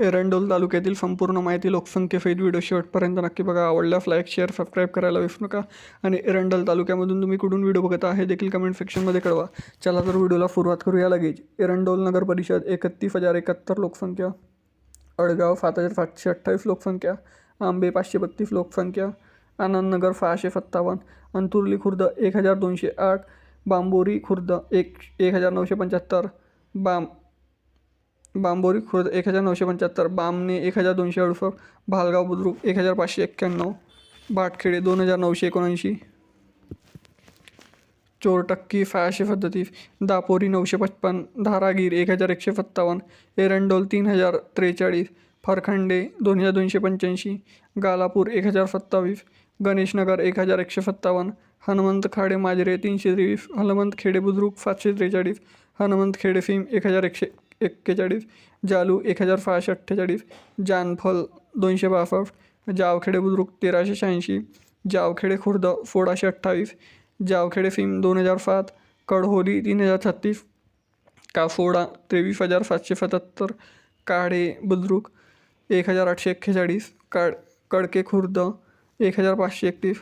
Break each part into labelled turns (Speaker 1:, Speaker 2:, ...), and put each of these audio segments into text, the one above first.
Speaker 1: एरंडोल तालुक्यातील संपूर्ण माहिती लोकसंख्येसहित व्हिडिओ शेवटपर्यंत नक्की बघा. आवडल्यास लाईक शेअर सबस्क्राईब करायला विसरू नका. आणि एरंडोल तालुक्यामधून तुम्ही कुठून व्हिडिओ बघत आहे देखील कमेंट सेक्शनमध्ये कळवा. चला तर व्हिडिओला सुरुवात करूया लगेच. एरंडोल नगर परिषद एकतीस हजार एकाहत्तर लोकसंख्या. अडगाव सात हजार सातशे अठ्ठावीस लोकसंख्या. आंबे पाचशे बत्तीस लोकसंख्या. आनंदनगर सहाशे सत्तावन्न. अंतुर्ली खुर्द एक हजार दोनशे आठ. बांबोरी खुर्द एक एक हजार नऊशे पंच्याहत्तर. बाम बांबोरी खुर्द एक हजार नऊशे पंच्याहत्तर बामणे एक हजार दोनशे अडुसष्ट भालगाव बुद्रुक एक हजार पाचशे एक्क्याण्णव भाटखेडे दोन हजार नऊशे एकोणऐंशी. चोरटक्की सहाशे सदतीस दापोरी नऊशे पचपन्न धारागीर एक हजार एकशे सत्तावन्न एरंडोल तीन हजार त्रेचाळीस फरखंडे दोन हजार दोनशे पंच्याऐंशी गालापूर एक हजार सत्तावीस गणेशनगर एक हजार एकशे सत्तावन्न हनुमंत खाडे माजरे तीनशे तेवीस हनुमंत खेडे बुद्रुक सातशे त्रेचाळीस हनुमंत खेडे सिम एक हजार एकशे एक्केचाळीस जालू एक हजार सहाशे अठ्ठेचाळीस जानफल दोनशे बासष्ट जावखेडे बुद्रुक तेराशे शहाऐंशी जावखेडे खुर्द सोळाशे अठ्ठावीस जावखेडे सिम दोन हजार सात कडहोली तीन हजार छत्तीस कासोडा तेवीस हजार सातशे सत्याहत्तर काढे बुद्रुक एक हजार आठशे एक्केचाळीस काड कडके खुर्द एक हजार पाचशे एकतीस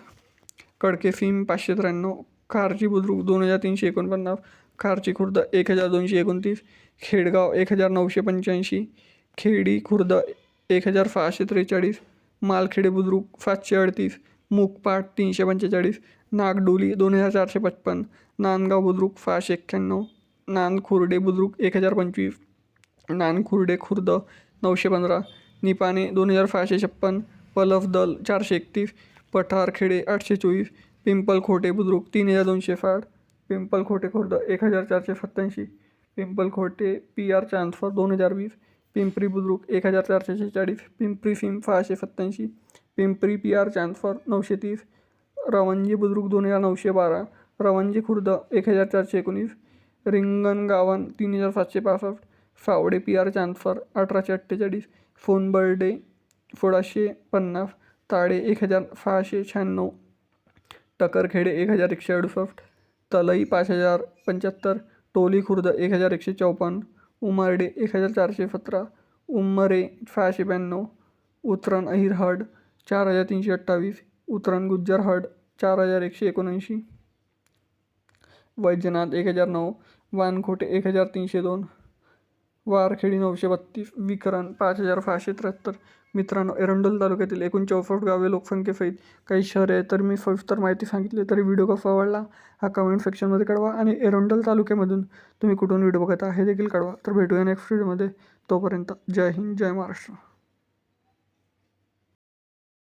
Speaker 1: कडके सिम पाचशे त्र्याण्णव खारजी बुद्रुक दोन हजार तीनशे एकोणपन्नास खारची खुर्द एक हजार दोनशे एकोणतीस खेडगाव एक हजार नऊशे पंच्याऐंशी खेडी खुर्द एक हजार सहाशे त्रेचाळीस मालखेडे बुद्रुक सातशे अडतीस मुकपाट तीनशे पंचेचाळीस नागडोली दोन हजार चारशे पचपन्न नांदगाव बुद्रुक सहाशे एक्क्याण्णव नानखुर्डे बुद्रुक एक हजार पंचवीस नानखुर्डे खुर्द नऊशे पंधरा निपाणे दोन हजार सहाशे छप्पन पलफदल चारशे एकतीस पठारखेडे आठशे चोवीस पिंपलखोटे बुद्रुक तीन हजार दोनशे साठ पिंपलखोटे खुर्द एक हजार चारशे सत्त्याऐंशी. पिंपलखोटे पी आर ट्रान्सफर दोन हजार वीस. पिंपरी बुद्रुक एक हजार चारशे शेहेचाळीस पिंपरी सिम सहाशे सत्त्याऐंशी. पिंपरी पी आर ट्रान्सफर नऊशे तीस. रवंजी बुद्रुक दोन हजार नऊशे बारा. रवंजी खुर्द एक हजार चारशे एकोणीस. रिंगणगावन तीन हजार सातशे पासष्ट. सावडे पी आर ट्रान्सफर अठराशे अठ्ठेचाळीस. फोनबर्डे सोळाशे पन्नास. ताडे एक हजार सहाशे शहाण्णव. टकरखेडे एक हजार एकशे अडुसष्ट. तलई पाच हजार पंच्याहत्तर टोली खुर्द एक हजार एकशे चौपन्न उमरडे एक हजार चारशे सतरा उमरे सहाशे ब्याण्णव उतरण अहिरहड चार हजार तीनशे अठ्ठावीस उतरण गुज्जरहड चार हजार एकशे एकोणऐंशी. वैजनाथ एक हजार नऊ वानखोटे एक हजार तीनशे दोन वारखेडी नऊशे बत्तीस विकरण पाच हजार सहाशे त्र्याहत्तर मित्रांनो एरंडोल तालुक्यातील एकूण चौसष्ट गावे लोकसंख्येसहित काही शहरे आहेत. तर मी सविस्तर माहिती सांगितली तरी व्हिडिओ कसा आवडला हा कमेंट सेक्शनमध्ये कळवा आणि एरंडोल तालुक्यामधून तुम्ही कुठून व्हिडिओ बघत आहे हे देखील कळवा. तर भेटूया नेक्स्ट व्हिडिओमध्ये तोपर्यंत जय हिंद जय महाराष्ट्र.